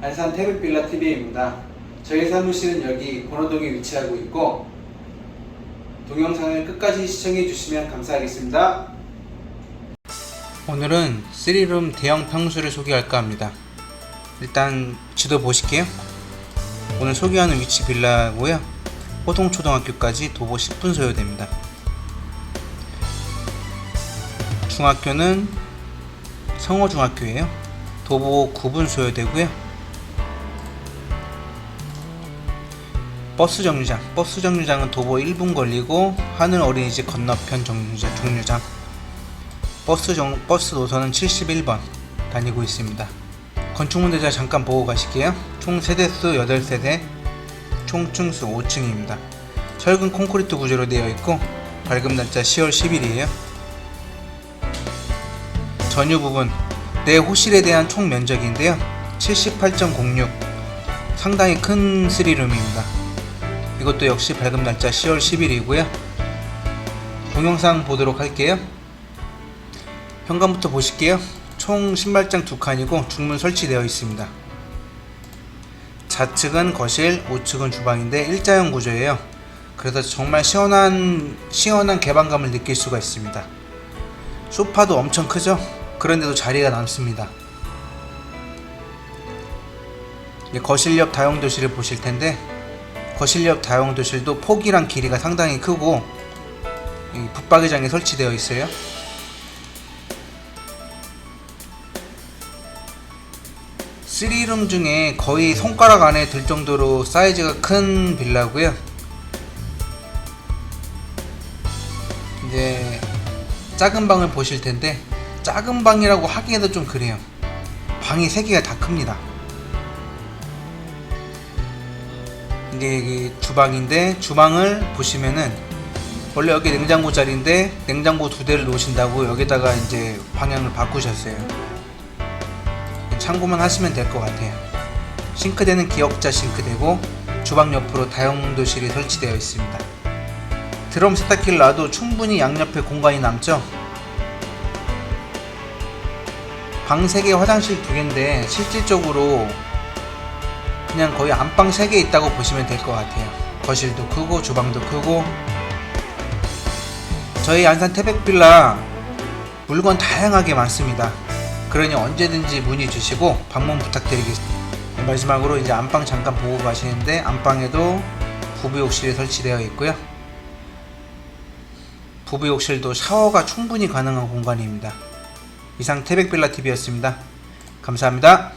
안산 태백빌라 TV입니다. 저희 사무실은 여기 권호동에 위치하고 있고 동영상을 끝까지 시청해 주시면 감사하겠습니다. 오늘은 3룸 대형 평수를 소개할까 합니다. 일단 지도 보실게요. 오늘 소개하는 위치 빌라고요. 호동초등학교까지 도보 10분 소요됩니다. 중학교는 성호중학교예요. 도보 9분 소요되고요. 버스 정류장, 버스 정류장은 도보 1분 걸리고 하늘 어린이집 건너편 정류장, 종류장. 버스 정, 버스 노선은 71번 다니고 있습니다. 건축물 대자 잠깐 보고 가실게요. 총 세대수 8세대, 총 층수 5층입니다. 철근 콘크리트 구조로 되어 있고 밝은 날짜 10월 10일이에요. 전유 부분 내 호실에 대한 총 면적인데요. 78.06 상당히 큰 3룸입니다. 이것도 역시 밝은 날짜 10월 10일이고요. 동영상 보도록 할게요. 현관부터 보실게요. 총 신발장 두 칸이고 중문 설치되어 있습니다. 좌측은 거실, 우측은 주방인데 일자형 구조예요. 그래서 정말 시원한 시원한 개방감을 느낄 수가 있습니다. 소파도 엄청 크죠? 그런데도 자리가 남습니다. 거실 옆 다용도실을 보실 텐데 거실 옆 다용도실도 폭이랑 길이가 상당히 크고 이 붙박이장이 설치되어 있어요. 쓰리룸 중에 거의 손가락 안에 들 정도로 사이즈가 큰 빌라고요. 이제 작은 방을 보실 텐데 작은 방이라고 하기에도 좀 그래요. 방이 세 개가 다 큽니다. 이제 여기 주방인데 주방을 보시면은 원래 여기 냉장고 자리인데 냉장고 두 대를 놓으신다고 여기다가 이제 방향을 바꾸셨어요. 참고만 하시면 될 것 같아요. 싱크대는 기역자 싱크대고 주방 옆으로 다용도실이 설치되어 있습니다. 드럼 세탁기를 놔도 충분히 양옆에 공간이 남죠. 방 3개, 화장실 2개인데 실질적으로 그냥 거의 안방 3개 있다고 보시면 될 것 같아요. 거실도 크고 주방도 크고 저희 안산 태백빌라 물건 다양하게 많습니다. 그러니 언제든지 문의 주시고 방문 부탁드리겠습니다. 마지막으로 이제 안방 잠깐 보고 가시는데 안방에도 부부 욕실이 설치되어 있고요. 부부 욕실도 샤워가 충분히 가능한 공간입니다. 이상 태백빌라 TV였습니다. 감사합니다.